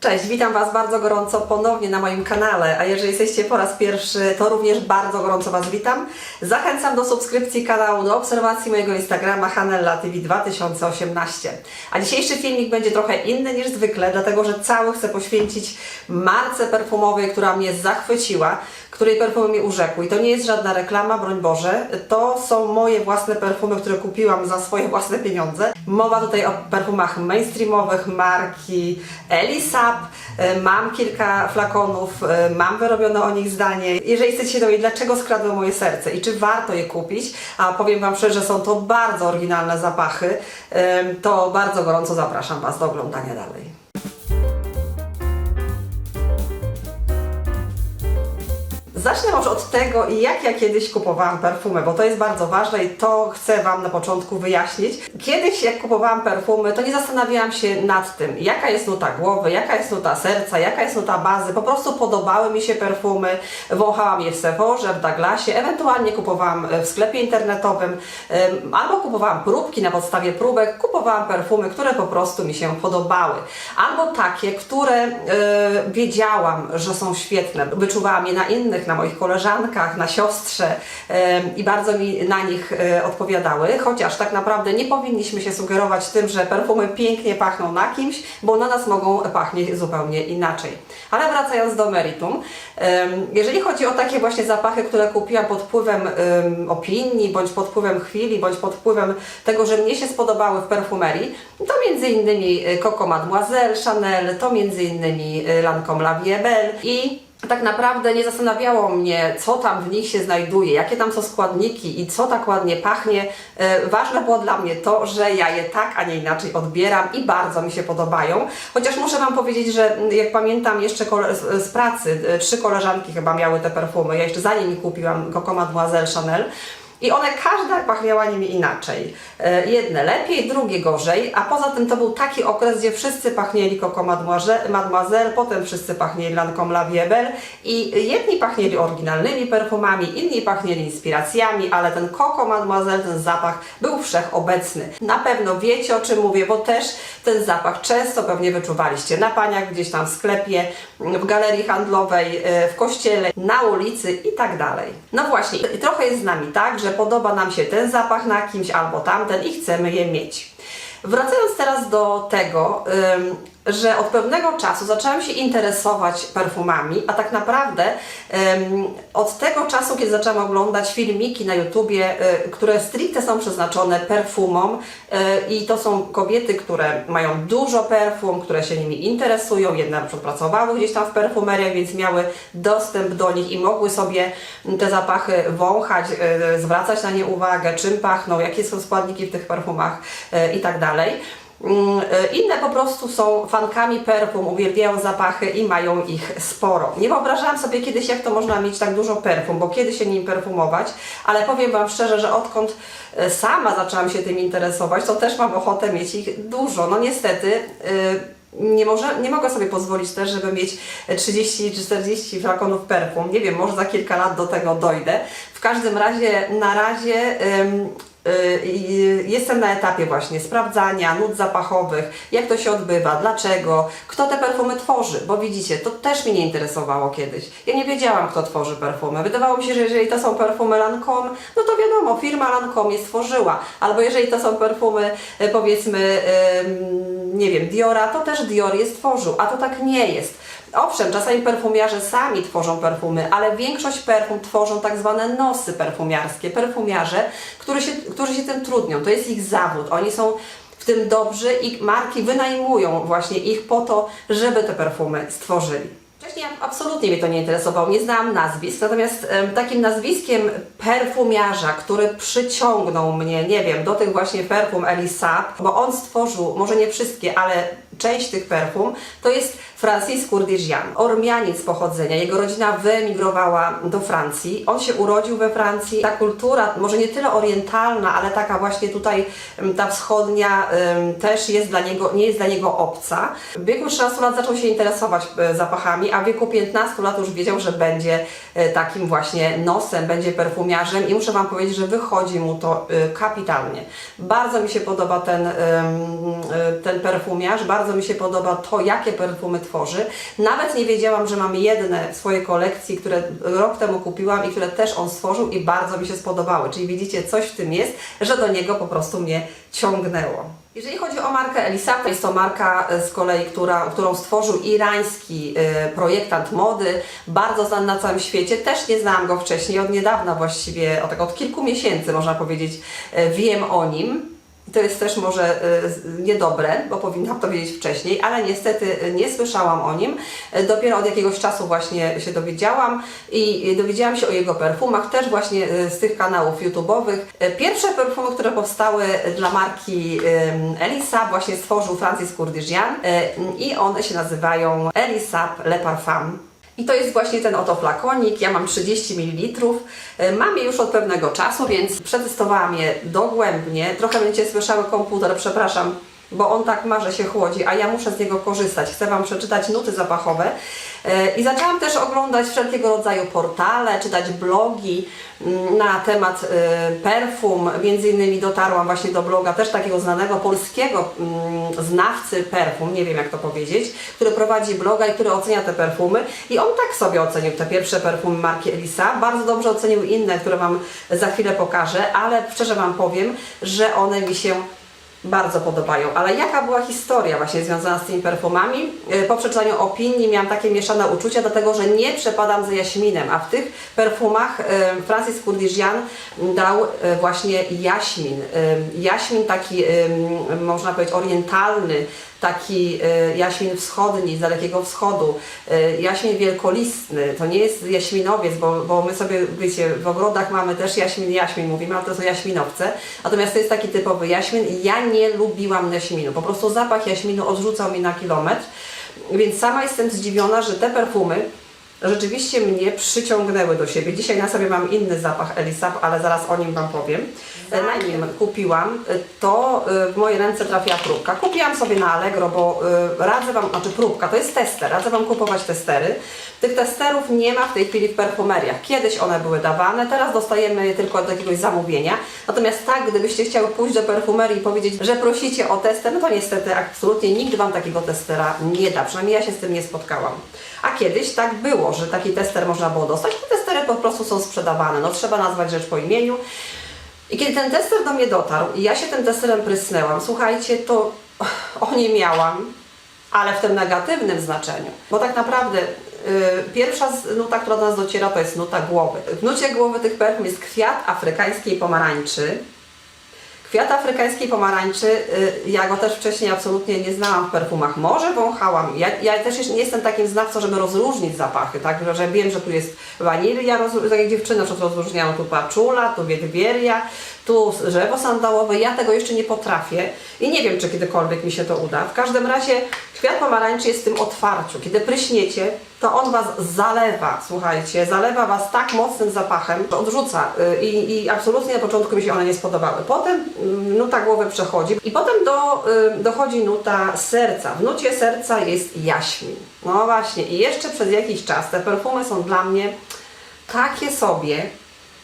Cześć, witam Was bardzo gorąco ponownie na moim kanale, a jeżeli jesteście po raz pierwszy, to również bardzo gorąco Was witam. Zachęcam do subskrypcji kanału, do obserwacji mojego Instagrama Hanella TV 2018. A dzisiejszy filmik będzie trochę inny niż zwykle, dlatego że cały chcę poświęcić marce perfumowej, która mnie zachwyciła, której perfumy mnie urzekły. I to nie jest żadna reklama, broń Boże, to są moje własne perfumy, które kupiłam za swoje własne pieniądze. Mowa tutaj o perfumach mainstreamowych marki Elisab. E, Mam kilka flakonów, e, mam wyrobione o nich zdanie. Jeżeli chcecie się dowiedzieć, dlaczego skradły moje serce i czy warto je kupić, a powiem Wam szczerze, są to bardzo oryginalne zapachy, e, to bardzo gorąco zapraszam Was do oglądania dalej. Zacznę może od tego, jak ja kiedyś kupowałam perfumy, bo to jest bardzo ważne i to chcę Wam na początku wyjaśnić. Kiedyś, jak kupowałam perfumy, to nie zastanawiałam się nad tym, jaka jest nuta głowy, jaka jest nuta serca, jaka jest nuta bazy. Po prostu podobały mi się perfumy, wąchałam je w Sephorze, w Douglasie, ewentualnie kupowałam w sklepie internetowym, albo kupowałam próbki na podstawie próbek, kupowałam perfumy, które po prostu mi się podobały. Albo takie, które e, wiedziałam, że są świetne. Wyczuwałam je na innych, na moich koleżankach, na siostrze i bardzo mi na nich e, odpowiadały, chociaż tak naprawdę nie powinniśmy się sugerować tym, że perfumy pięknie pachną na kimś, bo na nas mogą pachnieć zupełnie inaczej. Ale wracając do meritum, jeżeli chodzi o takie właśnie zapachy, które kupiłam pod wpływem em, opinii, bądź pod wpływem chwili, bądź pod wpływem tego, że mnie się spodobały w perfumerii, to między innymi Coco Mademoiselle, Chanel, to między innymi e, Lancome La Vie Belle i tak naprawdę nie zastanawiało mnie, co tam w nich się znajduje, jakie tam są składniki i co tak ładnie pachnie. E, Ważne było dla mnie to, że ja je tak, a nie inaczej odbieram i bardzo mi się podobają. Chociaż muszę Wam powiedzieć, że mm, jak pamiętam jeszcze z pracy, e, trzy koleżanki chyba miały te perfumy, ja jeszcze zanim kupiłam Coco Mademoiselle Chanel, i one każda pachniała nimi inaczej. E, Jedne lepiej, drugie gorzej, a poza tym to był taki okres, gdzie wszyscy pachnieli Coco Mademoiselle, potem wszyscy pachnieli Lancome La Vie Belle i jedni pachnieli oryginalnymi perfumami, inni pachnieli inspiracjami, ale ten Coco Mademoiselle, ten zapach był wszechobecny. Na pewno wiecie o czym mówię, bo też ten zapach często pewnie wyczuwaliście na paniach, gdzieś tam w sklepie, w galerii handlowej, e, w kościele, na ulicy i tak dalej. No właśnie, trochę jest z nami tak, że podoba nam się ten zapach na kimś albo tamten i chcemy je mieć. Wracając teraz do tego, że od pewnego czasu zaczęłam się interesować perfumami, a tak naprawdę ym, od tego czasu, kiedy zaczęłam oglądać filmiki na YouTubie, y, które stricte są przeznaczone perfumom y, i to są kobiety, które mają dużo perfum, które się nimi interesują, jedne na pracowały gdzieś tam w perfumeriach, więc miały dostęp do nich i mogły sobie te zapachy wąchać, y, zwracać na nie uwagę, czym pachną, jakie są składniki w tych perfumach y, i tak dalej. Mm, y, Inne po prostu są fankami perfum, uwielbiają zapachy i mają ich sporo. Nie wyobrażałam sobie kiedyś, jak to można mieć tak dużo perfum, bo kiedy się nim perfumować, ale powiem Wam szczerze, że odkąd y, sama zaczęłam się tym interesować, to też mam ochotę mieć ich dużo. No niestety. y, nie, może, nie mogę sobie pozwolić też, żeby mieć 30 czy 40 flakonów perfum. Nie wiem, może za kilka lat do tego dojdę. W każdym razie, na razie jestem na etapie właśnie sprawdzania nut zapachowych, jak to się odbywa, dlaczego, kto te perfumy tworzy, bo widzicie, to też mnie nie interesowało kiedyś. Ja nie wiedziałam, kto tworzy perfumy. Wydawało mi się, że jeżeli to są perfumy Lancome, no to wiadomo, firma Lancome je stworzyła. Albo jeżeli to są perfumy, e, powiedzmy, nie wiem, Diora, to też Dior je stworzył, a to tak nie jest. Owszem, czasami perfumiarze sami tworzą perfumy, ale większość perfum tworzą tak zwane nosy perfumiarskie, perfumiarze, którzy się, którzy się tym trudnią. To jest ich zawód. Oni są w tym dobrzy i marki wynajmują właśnie ich po to, żeby te perfumy stworzyli. Wcześniej absolutnie mnie to nie interesowało, nie znałam nazwisk, natomiast takim nazwiskiem perfumiarza, który przyciągnął mnie, nie wiem, do tych właśnie perfum Elisab, bo on stworzył, może nie wszystkie, ale część tych perfum, to jest Francis Kurdyżan, Ormianiec z pochodzenia. Jego rodzina wyemigrowała do Francji. On się urodził we Francji. Ta kultura, może nie tyle orientalna, ale taka właśnie tutaj ta wschodnia też jest dla niego, nie jest dla niego obca. W wieku 13 lat zaczął się interesować e, zapachami, a w wieku 15 lat już wiedział, że będzie e, takim właśnie nosem, będzie perfumiarzem i muszę Wam powiedzieć, że wychodzi mu to e, kapitalnie. Bardzo mi się podoba ten, ten perfumiarz, bardzo mi się podoba to, jakie perfumy tworzy. Nawet nie wiedziałam, że mam jedne w swojej kolekcji, które rok temu kupiłam i które też on stworzył i bardzo mi się spodobały. Czyli widzicie, coś w tym jest, że do niego po prostu mnie ciągnęło. Jeżeli chodzi o markę Elisab, to jest to marka e, z kolei, która, którą stworzył irański e, projektant mody, bardzo znany na całym świecie. Też nie znałam go wcześniej, od niedawna właściwie, od, od kilku miesięcy można powiedzieć, e, wiem o nim. To jest też może e, niedobre, bo powinnam to wiedzieć wcześniej, ale niestety e, nie słyszałam o nim. E, Dopiero od jakiegoś czasu właśnie się dowiedziałam i dowiedziałam się o jego perfumach też właśnie z tych kanałów YouTube'owych. Pierwsze perfumy, które powstały dla marki em, Elisab właśnie stworzył Francis Kurdyżian i one się nazywają Elisab Le Parfum. I to jest właśnie ten oto flakonik. Ja mam 30 ml. E, Mam je już od pewnego czasu, więc przetestowałam je dogłębnie. Trochę będziecie słyszały komputer, przepraszam, bo on tak ma, że się chłodzi, a ja muszę z niego korzystać. Chcę Wam przeczytać nuty zapachowe. E, I zaczęłam też oglądać wszelkiego rodzaju portale, czytać blogi mm, na temat e, perfum. Między innymi dotarłam właśnie do bloga też takiego znanego polskiego mm, znawcy perfum, nie wiem jak to powiedzieć, który prowadzi bloga i który ocenia te perfumy. I on tak sobie ocenił te pierwsze perfumy marki Elisa. Bardzo dobrze ocenił inne, które Wam za chwilę pokażę, ale szczerze Wam powiem, że one mi się bardzo podobają. Ale jaka była historia właśnie związana z tymi perfumami? E, Po przeczytaniu opinii miałam takie mieszane uczucia, dlatego że nie przepadam za jaśminem, a w tych perfumach e, Francis Kurdyżian dał e, właśnie jaśmin. Jaśmin taki, można powiedzieć, orientalny, taki e, jaśmin wschodni, z Dalekiego Wschodu, e, jaśmin wielkolistny, to nie jest jaśminowiec, bo, bo my sobie, wiecie, w ogrodach mamy też jaśmin, jaśmin mówimy, ale to są jaśminowce, natomiast to jest taki typowy jaśmin. Ja nie lubiłam jaśminu, po prostu zapach jaśminu odrzucał mi na kilometr, więc sama jestem zdziwiona, że te perfumy rzeczywiście mnie przyciągnęły do siebie. Dzisiaj na sobie mam inny zapach Elisab, ale zaraz o nim Wam powiem. Zanim kupiłam, to y, w moje ręce trafiła próbka. Kupiłam sobie na Allegro, bo radzę Wam, znaczy próbka, to jest tester, radzę Wam kupować testery. Tych testerów nie ma w tej chwili w perfumeriach. Kiedyś one były dawane, teraz dostajemy je tylko od jakiegoś zamówienia. Natomiast tak, gdybyście chciały pójść do perfumerii i powiedzieć, że prosicie o tester, no to niestety absolutnie nikt Wam takiego testera nie da. Przynajmniej ja się z tym nie spotkałam. A kiedyś tak było, że taki tester można było dostać. Te testery po prostu są sprzedawane. No trzeba nazwać rzecz po imieniu. I kiedy ten tester do mnie dotarł i ja się tym testerem prysnęłam, słuchajcie, to o nie miałam, ale w tym negatywnym znaczeniu. Bo tak naprawdę y, pierwsza nuta, która do nas dociera, to jest nuta głowy. W nucie głowy tych perfum jest kwiat afrykańskiej pomarańczy. Kwiat afrykańskiej pomarańczy, y, ja go też wcześniej absolutnie nie znałam w perfumach. Może wąchałam. Ja, ja też nie jestem takim znawcą, żeby rozróżnić zapachy, tak? Że- wiem, że tu jest wanilia, tak jak dziewczyny, że rozróżniałam tu paczula, tu wiedwieria, tu drzewo sandałowe. Ja tego jeszcze nie potrafię i nie wiem, czy kiedykolwiek mi się to uda. W każdym razie kwiat pomarańczy jest w tym otwarciu. Kiedy pryśniecie, to on Was zalewa, słuchajcie, zalewa Was tak mocnym zapachem, że odrzuca y, i, i absolutnie na początku mi się one nie spodobały. Potem mm, nuta głowy przechodzi i potem do, y, dochodzi nuta serca. W nucie serca jest jaśmin. No właśnie i jeszcze przez jakiś czas te perfumy są dla mnie takie sobie,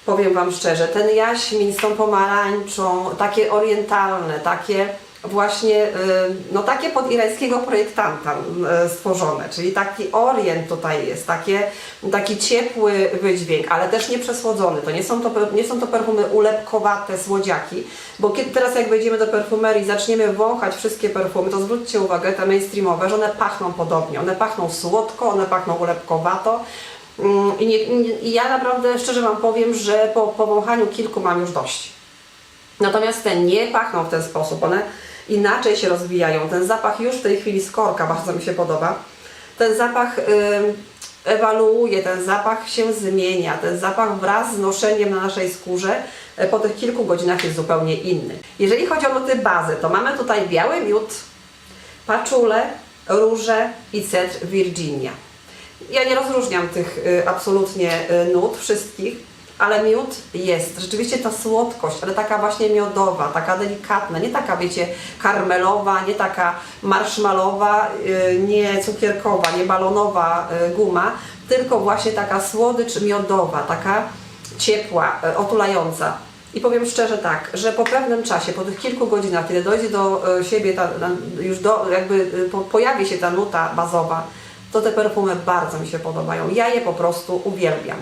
powiem Wam szczerze, ten jaśmin z tą pomarańczą, takie orientalne, takie właśnie, y, no takie pod irańskiego projektanta y, stworzone, czyli taki orient tutaj jest, takie, taki ciepły wydźwięk, ale też nie przesłodzony. To nie są to, nie są to perfumy ulepkowate, słodziaki, bo kiedy teraz jak wejdziemy do perfumerii zaczniemy wąchać wszystkie perfumy, to zwróćcie uwagę, te mainstreamowe, że one pachną podobnie, one pachną słodko, one pachną ulepkowato, I, nie, I ja naprawdę szczerze Wam powiem, że po powąchaniu kilku mam już dość. Natomiast te nie pachną w ten sposób, one inaczej się rozwijają. Ten zapach już w tej chwili z korka bardzo mi się podoba. Ten zapach ym, ewaluuje, ten zapach się zmienia, ten zapach wraz z noszeniem na naszej skórze e, po tych kilku godzinach jest zupełnie inny. Jeżeli chodzi o nuty bazy, to mamy tutaj biały miód, paczule, róże i cedr Virginia. Ja nie rozróżniam tych y, absolutnie y, nut wszystkich, ale miód jest. Rzeczywiście ta słodkość, ale taka właśnie miodowa, taka delikatna, nie taka, wiecie, karmelowa, nie taka marshmallowa, yy, nie cukierkowa, nie balonowa guma, tylko właśnie taka słodycz miodowa, taka ciepła, otulająca. I powiem szczerze tak, że po pewnym czasie, po tych kilku godzinach, kiedy dojdzie do siebie, ta, już do, jakby po, pojawi się ta nuta bazowa, to te perfumy bardzo mi się podobają. Ja je po prostu uwielbiam.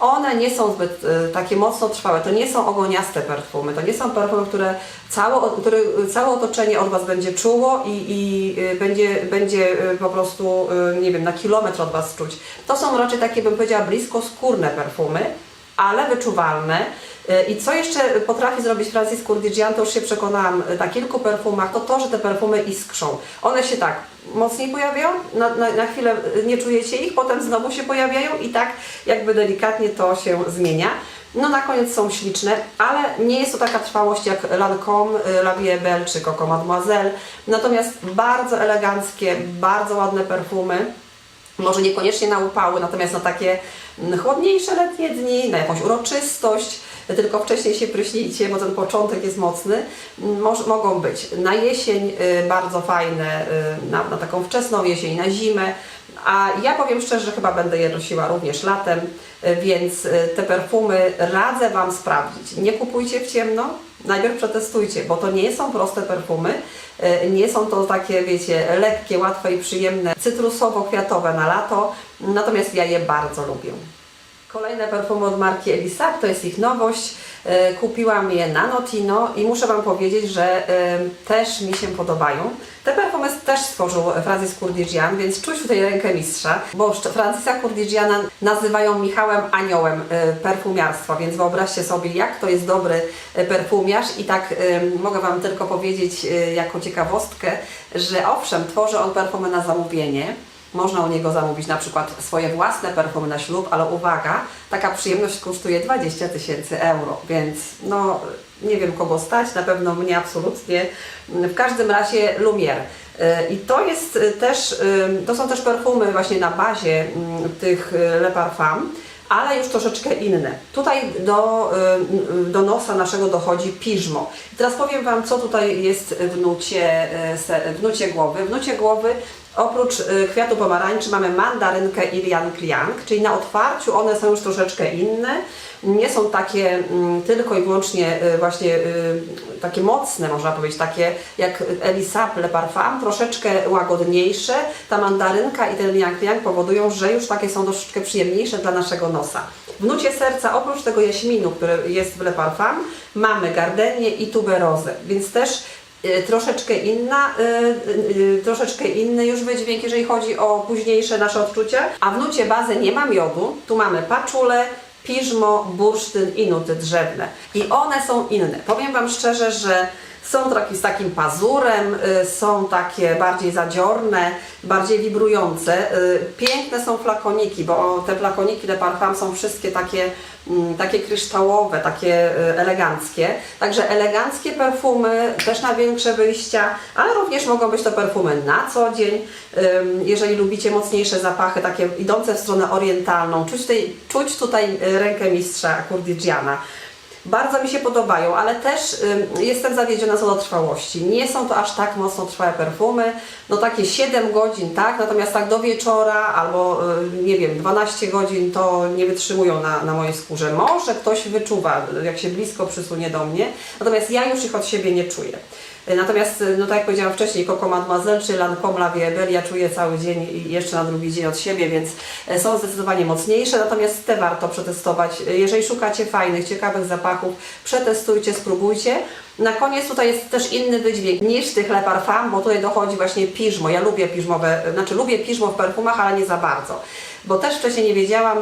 One nie są zbyt e, takie mocno trwałe, to nie są ogoniaste perfumy, to nie są perfumy, które całe, które całe otoczenie od Was będzie czuło i, i e, będzie, będzie e, po prostu, e, nie wiem, na kilometr od Was czuć. To są raczej takie, bym powiedziała, blisko skórne perfumy, ale wyczuwalne. E, I co jeszcze potrafi zrobić Francis Kurdigian, to już się przekonałam e, na kilku perfumach, to to, że te perfumy iskrzą. One się tak mocniej pojawiają, na, na, na chwilę e, nie czujecie ich, potem znowu się pojawiają i tak jakby delikatnie to się zmienia. No na koniec są śliczne, ale nie jest to taka trwałość jak Lancôme, y, La Vie Belle czy Coco Mademoiselle. Natomiast bardzo eleganckie, bardzo ładne perfumy może niekoniecznie na upały, natomiast na takie mm, chłodniejsze letnie dni, na jakąś uroczystość, tylko wcześniej się pryśnijcie, bo ten początek jest mocny, moż, mogą być. Na jesień y, bardzo fajne, y, na, na taką wczesną jesień, na zimę, a ja powiem szczerze, że chyba będę je nosiła również latem, y, więc te perfumy radzę Wam sprawdzić. Nie kupujcie w ciemno, najpierw przetestujcie, bo to nie są proste perfumy, nie są to takie, wiecie, lekkie, łatwe i przyjemne, cytrusowo-kwiatowe na lato, natomiast ja je bardzo lubię. Kolejne perfumy od marki Elisab, to jest ich nowość. E, Kupiłam je na Notino i muszę Wam powiedzieć, że e, też mi się podobają. Te perfumy też stworzył Francis Kurdigian, więc czuć tutaj rękę mistrza, bo Francisa Kurdigiana nazywają Michałem Aniołem e, perfumiarstwa, więc wyobraźcie sobie, jak to jest dobry perfumiarz i tak mogę Wam tylko powiedzieć jako ciekawostkę, że owszem, tworzy on perfumy na zamówienie, można u niego zamówić na przykład swoje własne perfumy na ślub, ale uwaga, taka przyjemność kosztuje 20 tysięcy euro, więc no nie wiem kogo stać, na pewno mnie absolutnie. W każdym razie Lumière. Y, I to jest y, też, y, to są też perfumy właśnie na bazie mm, tych Le Parfum, ale już troszeczkę inne. Tutaj do, y, do nosa naszego dochodzi piżmo. Teraz powiem Wam, co tutaj jest w nucie, y, w nucie głowy. W nucie głowy oprócz y, kwiatu pomarańczy mamy mandarynkę i liang liang, czyli na otwarciu one są już troszeczkę inne. Nie są takie mm, tylko i wyłącznie y, właśnie y, takie mocne, można powiedzieć, takie jak Elisab Le Parfum, troszeczkę łagodniejsze. Ta mandarynka i ten liang liang powodują, że już takie są troszeczkę przyjemniejsze dla naszego nosa. W nucie serca, oprócz tego jaśminu, który jest w Le Parfum, mamy gardenię i tuberozę, więc też y, troszeczkę inna, troszeczkę inny już wydźwięk, jeżeli chodzi o późniejsze nasze odczucia. A w nucie bazy nie ma miodu, tu mamy paczulę, piżmo, bursztyn i nuty drzewne. I one są inne. Powiem Wam szczerze, że są taki, z takim pazurem, y, są takie bardziej zadziorne, bardziej wibrujące. Y, Piękne są flakoniki, bo te flakoniki de parfum są wszystkie takie, mm, takie kryształowe, takie y, eleganckie. Także eleganckie perfumy, też na większe wyjścia, ale również mogą być to perfumy na co dzień. Jeżeli lubicie mocniejsze zapachy, takie idące w stronę orientalną, czuć tutaj, czuć tutaj rękę mistrza Kurdigiana. Bardzo mi się podobają, ale też ym, jestem zawiedziona co do trwałości. Nie są to aż tak mocno trwałe perfumy, no takie 7 godzin, tak, natomiast tak do wieczora albo y, nie wiem, 12 godzin to nie wytrzymują na, na mojej skórze. Może ktoś wyczuwa, jak się blisko przysunie do mnie, natomiast ja już ich od siebie nie czuję. Y, Natomiast, y, no tak jak powiedziałam wcześniej, Coco Mademoiselle czy Lancôme La Vie ja czuję cały dzień i jeszcze na drugi dzień od siebie, więc y, są zdecydowanie mocniejsze, natomiast te warto przetestować. Jeżeli szukacie fajnych, ciekawych zapachów, przetestujcie, spróbujcie. Na koniec tutaj jest też inny wydźwięk niż tych Le Parfum, bo tutaj dochodzi właśnie piżmo. Ja lubię piżmowe, znaczy lubię piżmo w perfumach, ale nie za bardzo. Bo też wcześniej nie wiedziałam,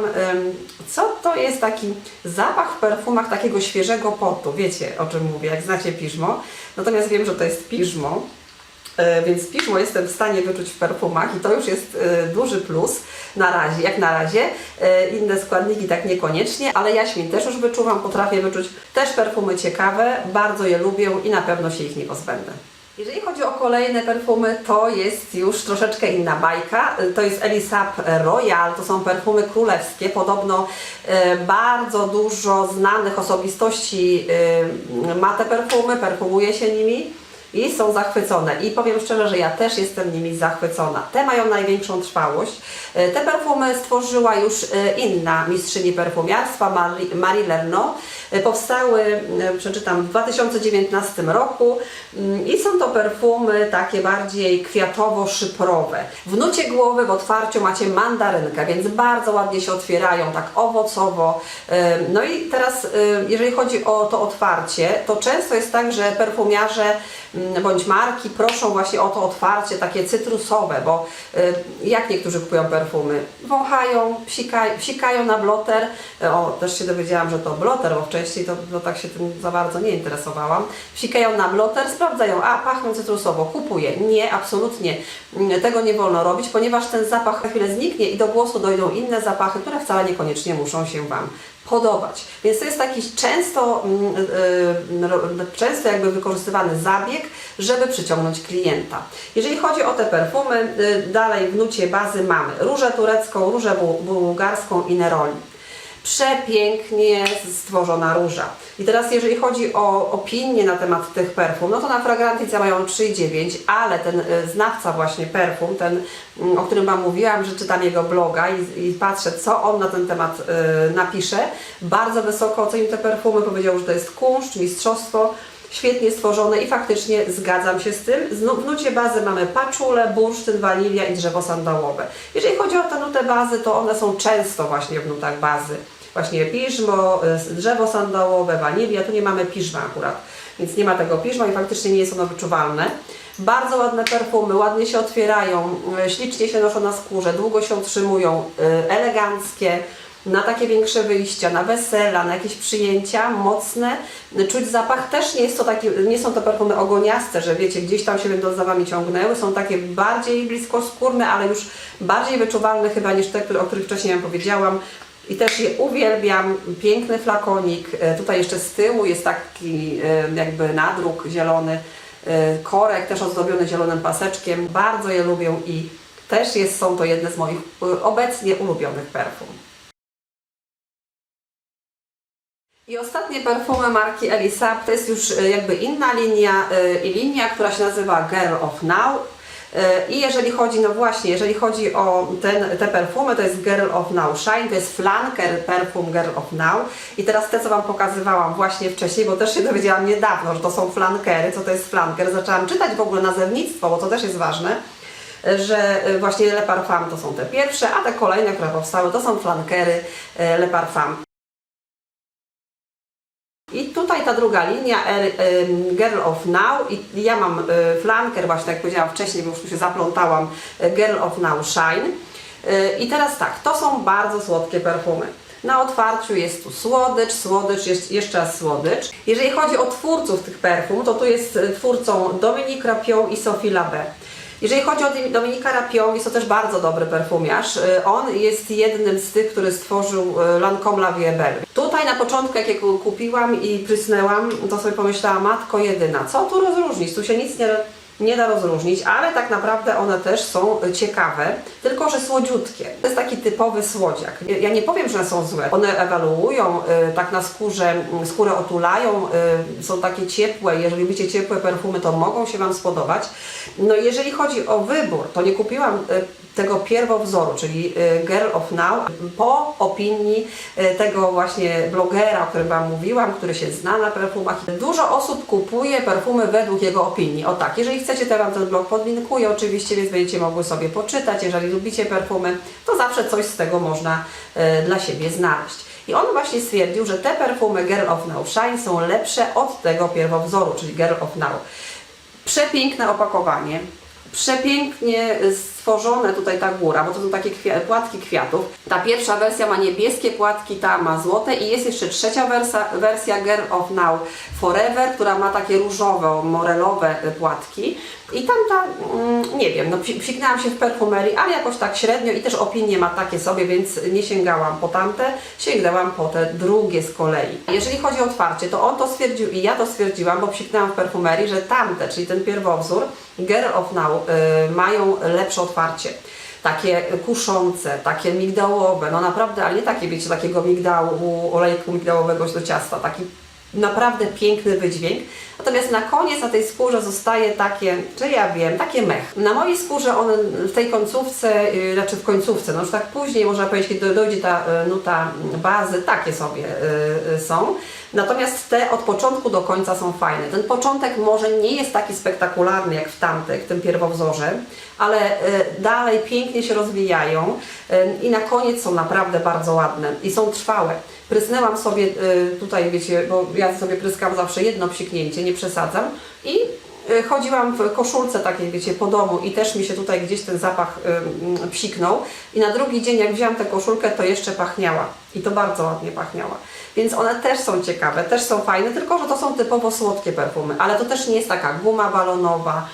co to jest taki zapach w perfumach takiego świeżego potu. Wiecie o czym mówię, jak znacie piżmo. Natomiast wiem, że to jest piżmo. E, Więc piżmo jestem w stanie wyczuć w perfumach i to już jest e, duży plus na razie, jak na razie. E, Inne składniki tak niekoniecznie, ale jaśmin też już wyczuwam, potrafię wyczuć też perfumy ciekawe, bardzo je lubię i na pewno się ich nie pozbędę. Jeżeli chodzi o kolejne perfumy, to jest już troszeczkę inna bajka. To jest Elisab Royal, to są perfumy królewskie. Podobno e, bardzo dużo znanych osobistości e, ma te perfumy, perfumuje się nimi i są zachwycone. I powiem szczerze, że ja też jestem nimi zachwycona. Te mają największą trwałość. E, Te perfumy stworzyła już e, inna mistrzyni perfumiarstwa, Marie, Lerno. E, Powstały, przeczytam, w 2019 roku Mm, i są to perfumy takie bardziej kwiatowo-szyprowe. W nucie głowy w otwarciu macie mandarynkę, więc bardzo ładnie się otwierają, tak owocowo. No i teraz, jeżeli chodzi o to otwarcie, to często jest tak, że perfumiarze bądź marki proszą właśnie o to otwarcie takie cytrusowe, bo y, jak niektórzy kupują perfumy? Wąchają, psikają, psikają na bloter. O, też się dowiedziałam, że to bloter, bo wcześniej to, to tak się tym za bardzo nie interesowałam. Psikają na bloter, sprawdzają, a pachną cytrusowo, kupuję. Nie, absolutnie mm, tego nie wolno robić, ponieważ ten zapach na chwilę zniknie i do głosu dojdą inne zapachy, które wcale niekoniecznie muszą się Wam podobać. Więc to jest taki często, mm, y, ro- często jakby wykorzystywany zabieg, żeby przyciągnąć klienta. Jeżeli chodzi o te perfumy, y, dalej w nucie bazy mamy różę turecką, różę bu- bułgarską i neroli. Przepięknie stworzona róża. I teraz jeżeli chodzi o opinię na temat tych perfum, no to na Fragrantica mają 3,9, ale ten y, znawca właśnie perfum, ten, mm, o którym Wam mówiłam, że czytam jego bloga i, i patrzę, co on na ten temat y, napisze, bardzo wysoko ocenił te perfumy, powiedział, że to jest kunszt, mistrzostwo, świetnie stworzone i faktycznie zgadzam się z tym. W nucie bazy mamy paczulę, bursztyn, wanilia i drzewo sandałowe. Jeżeli chodzi o te nutę bazy, to one są często właśnie w nutach bazy. Właśnie piżmo, y, drzewo sandałowe, wanilia, tu nie mamy piżma akurat, więc nie ma tego piżma i faktycznie nie jest ono wyczuwalne. Bardzo ładne perfumy, ładnie się otwierają, y, ślicznie się noszą na skórze, długo się utrzymują, y, eleganckie na takie większe wyjścia, na wesela, na jakieś przyjęcia mocne, czuć zapach. Też nie, jest to taki, nie są to perfumy ogoniaste, że wiecie, gdzieś tam się będą za Wami ciągnęły. Są takie bardziej bliskoskórne, ale już bardziej wyczuwalne chyba niż te, o których wcześniej Wam powiedziałam. I też je uwielbiam. Piękny flakonik. E, Tutaj jeszcze z tyłu jest taki e, jakby nadruk zielony. E, Korek też ozdobiony zielonym paseczkiem. Bardzo je lubię i też jest, są to jedne z moich obecnie ulubionych perfum. I ostatnie perfumy marki Elisab to jest już jakby inna linia i linia, która się nazywa Girl of Now. E, I jeżeli chodzi, no właśnie, jeżeli chodzi o ten, te perfumy, to jest Girl of Now Shine, to jest flanker perfum Girl of Now. I teraz te, co Wam pokazywałam właśnie wcześniej, bo też się dowiedziałam niedawno, że to są flankery, co to jest flanker. Zaczęłam czytać w ogóle nazewnictwo, bo to też jest ważne że e, właśnie Le Parfum to są te pierwsze, a te kolejne, które powstały, to są flankery e, Le Parfum. I tutaj ta druga linia, er- Girl of Now, i ja mam e, flanker, właśnie jak powiedziałam wcześniej, bo już tu się zaplątałam, e, Girl of Now Shine. E, I teraz tak, to są bardzo słodkie perfumy. Na otwarciu jest tu słodycz, słodycz, jest jeszcze raz słodycz. Jeżeli chodzi o twórców tych perfum, to tu jest twórcą Dominique Rapion i Sophie Labé. Jeżeli chodzi o Dominika Rapion, jest to też bardzo dobry perfumiarz. Y, On jest jednym z tych, który stworzył y, Lancôme La Vie Belle. Tutaj na początku, jak je ku- kupiłam i prysnęłam, to sobie pomyślałam, matko jedyna, co tu rozróżnić? Tu się nic nie, nie da rozróżnić, ale tak naprawdę one też są ciekawe, tylko że słodziutkie. To jest taki typowy słodziak. Ja- nie powiem, że są złe. One ewaluują, y, tak na skórze, y, skórę otulają, y, są takie ciepłe. Jeżeli lubicie ciepłe perfumy, to mogą się Wam spodobać. No jeżeli chodzi o wybór, to nie kupiłam y, tego pierwowzoru, czyli y, Girl of Now, po opinii y, tego właśnie blogera, o którym Wam mówiłam, który się zna na perfumach. Dużo osób kupuje perfumy według jego opinii. O tak, jeżeli chcecie, to Wam ten blog podlinkuję oczywiście, więc będziecie mogły sobie poczytać. Jeżeli lubicie perfumy, to zawsze coś z tego można y, dla siebie znaleźć. I on właśnie stwierdził, że te perfumy Girl of Now Shine są lepsze od tego pierwowzoru, czyli Girl of Now. Przepiękne opakowanie, przepięknie stworzone tutaj ta góra, bo to są takie płatki kwiatów. Ta pierwsza wersja ma niebieskie płatki, ta ma złote i jest jeszcze trzecia wersja, wersja Girl of Now Forever, która ma takie różowe, morelowe y, płatki. I tamta, mm, nie wiem, no psiknęłam się w perfumerii, ale jakoś tak średnio i też opinie ma takie sobie, więc nie sięgałam po tamte, sięgnęłam po te drugie z kolei. Jeżeli chodzi o otwarcie, to on to stwierdził i ja to stwierdziłam, bo psiknęłam w perfumerii, że tamte, czyli ten pierwowzór Girl of Now y, mają lepsze otwarcie. Takie kuszące, takie migdałowe, no naprawdę, ale nie takie, wiecie, takiego migdału, olejku migdałowego do ciasta, taki naprawdę piękny wydźwięk. Natomiast na koniec na tej skórze zostaje takie, czy ja wiem, takie mech. Na mojej skórze one w tej końcówce, yy, znaczy w końcówce, no już tak później można powiedzieć, kiedy dojdzie ta yy, nuta bazy, takie sobie yy, są. Natomiast te od początku do końca są fajne. Ten początek może nie jest taki spektakularny jak w tamtych, w tym pierwowzorze, ale y, dalej pięknie się rozwijają y, i na koniec są naprawdę bardzo ładne i są trwałe. Prysnęłam sobie y, tutaj, wiecie, bo ja sobie pryskam zawsze jedno psiknięcie, nie przesadzam i chodziłam w koszulce takiej, wiecie, po domu i też mi się tutaj gdzieś ten zapach y, psiknął. I na drugi dzień jak wzięłam tę koszulkę, to jeszcze pachniała. I to bardzo ładnie pachniała. Więc one też są ciekawe, też są fajne, tylko że to są typowo słodkie perfumy, ale to też nie jest taka guma balonowa,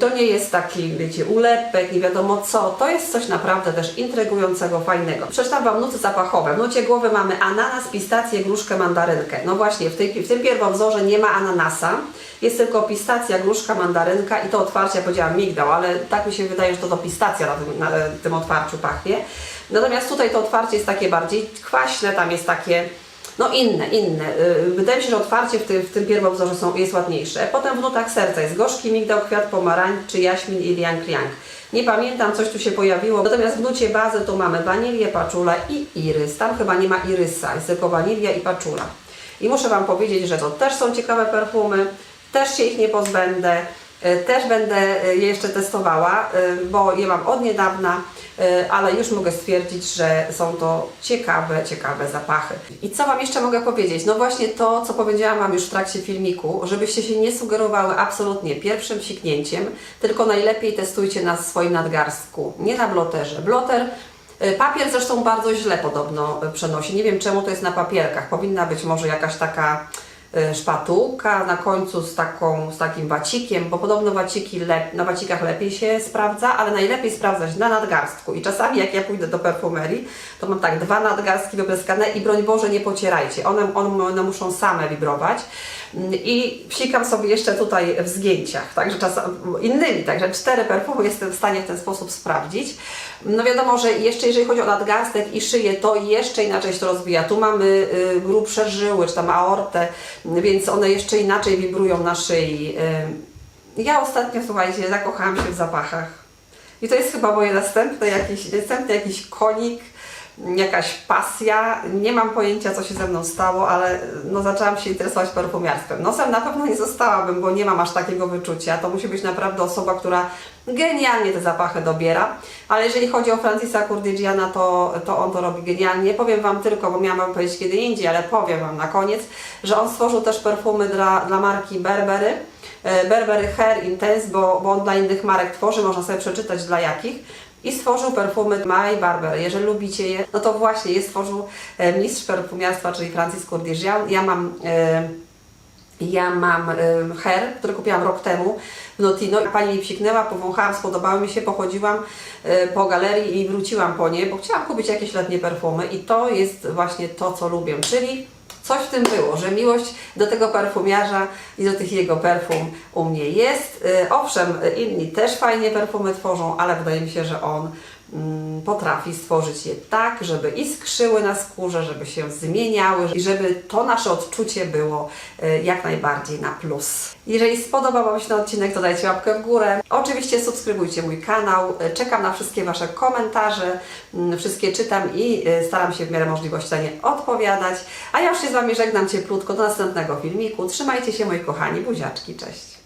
to nie jest taki, wiecie, ulepek, nie wiadomo co. To jest coś naprawdę też intrygującego, fajnego. Przeczytam Wam nuty zapachowe. W nucie głowy mamy ananas, pistację, gruszkę, mandarynkę. No właśnie, w, tej, w tym pierwowzorze nie ma ananasa. Jest tylko pistacja, gruszka, mandarynka i to otwarcie, ja powiedziałam migdał, ale tak mi się wydaje, że to to pistacja na tym, na tym otwarciu pachnie. Natomiast tutaj to otwarcie jest takie bardziej kwaśne, tam jest takie no inne, inne. Y, Wydaje mi się, że otwarcie w tym, w tym pierwowzorze są, jest ładniejsze. Potem w nutach serca jest gorzki migdał, kwiat pomarańczy, jaśmin i liang liang. Nie pamiętam, coś tu się pojawiło. Natomiast w nucie bazy tu mamy wanilię, paczulę i irys. Tam chyba nie ma irysa, jest tylko wanilia i paczula. I muszę Wam powiedzieć, że to też są ciekawe perfumy, też się ich nie pozbędę. Y, Też będę y, je jeszcze testowała, bo je mam od niedawna, ale już mogę stwierdzić, że są to ciekawe, ciekawe zapachy. I co Wam jeszcze mogę powiedzieć? No właśnie to, co powiedziałam Wam już w trakcie filmiku, żebyście się nie sugerowały absolutnie pierwszym siknięciem, tylko najlepiej testujcie na swoim nadgarstku, nie na bloterze. Bloter y, Papier zresztą bardzo źle podobno y, przenosi. Nie wiem czemu to jest na papierkach. Powinna być może jakaś taka szpatułka na końcu z, taką, z takim wacikiem, bo podobno waciki na wacikach lepiej się sprawdza, ale najlepiej sprawdzać na nadgarstku. I czasami jak ja pójdę do perfumerii, to mam tak dwa nadgarstki wypryskane i broń Boże nie pocierajcie. One, one, one muszą same wibrować. I psikam sobie jeszcze tutaj w zgięciach, także czasami innymi, także cztery perfumy jestem w stanie w ten sposób sprawdzić. No wiadomo, że jeszcze jeżeli chodzi o nadgarstek i szyję, to jeszcze inaczej się to rozwija. Tu mamy y, grubsze żyły, czy tam aortę, więc one jeszcze inaczej wibrują na szyi. Y, Ja ostatnio, słuchajcie, zakochałam się w zapachach. I to jest chyba moje następne jakiś, następny jakiś konik, jakaś pasja. Nie mam pojęcia, co się ze mną stało, ale no, zaczęłam się interesować perfumiarstwem. Nosem na pewno nie zostałabym, bo nie mam aż takiego wyczucia. To musi być naprawdę osoba, która genialnie te zapachy dobiera. Ale jeżeli chodzi o Francisa Kurdygiana, to, to on to robi genialnie. Powiem Wam tylko, bo miałam Wam powiedzieć kiedy indziej, ale powiem Wam na koniec, że on stworzył też perfumy dla, dla marki Berbery. E, Berbery Hair Intense, bo, bo on dla innych marek tworzy, można sobie przeczytać dla jakich. I stworzył perfumy My Barber. Jeżeli lubicie je, no to właśnie je stworzył e, mistrz perfumiarstwa, czyli Francis Kurdygian. Ja mam... E, ja mam y, her, który kupiłam rok temu w Notino. Pani mi psiknęła, powąchałam, spodobały mi się, pochodziłam po galerii i wróciłam po nie, bo chciałam kupić jakieś letnie perfumy i to jest właśnie to, co lubię, czyli coś w tym było, że miłość do tego perfumiarza i do tych jego perfum u mnie jest. Y, owszem, inni też fajnie perfumy tworzą, ale wydaje mi się, że on potrafi stworzyć je tak, żeby iskrzyły na skórze, żeby się zmieniały i żeby to nasze odczucie było y, jak najbardziej na plus. Jeżeli spodobał Wam się ten odcinek, to dajcie łapkę w górę. Oczywiście subskrybujcie mój kanał. Y, Czekam na wszystkie Wasze komentarze. Mm, Wszystkie czytam i y, staram się w miarę możliwości na nie odpowiadać. A ja już się z Wami żegnam cieplutko do następnego filmiku. Trzymajcie się moi kochani, buziaczki, cześć.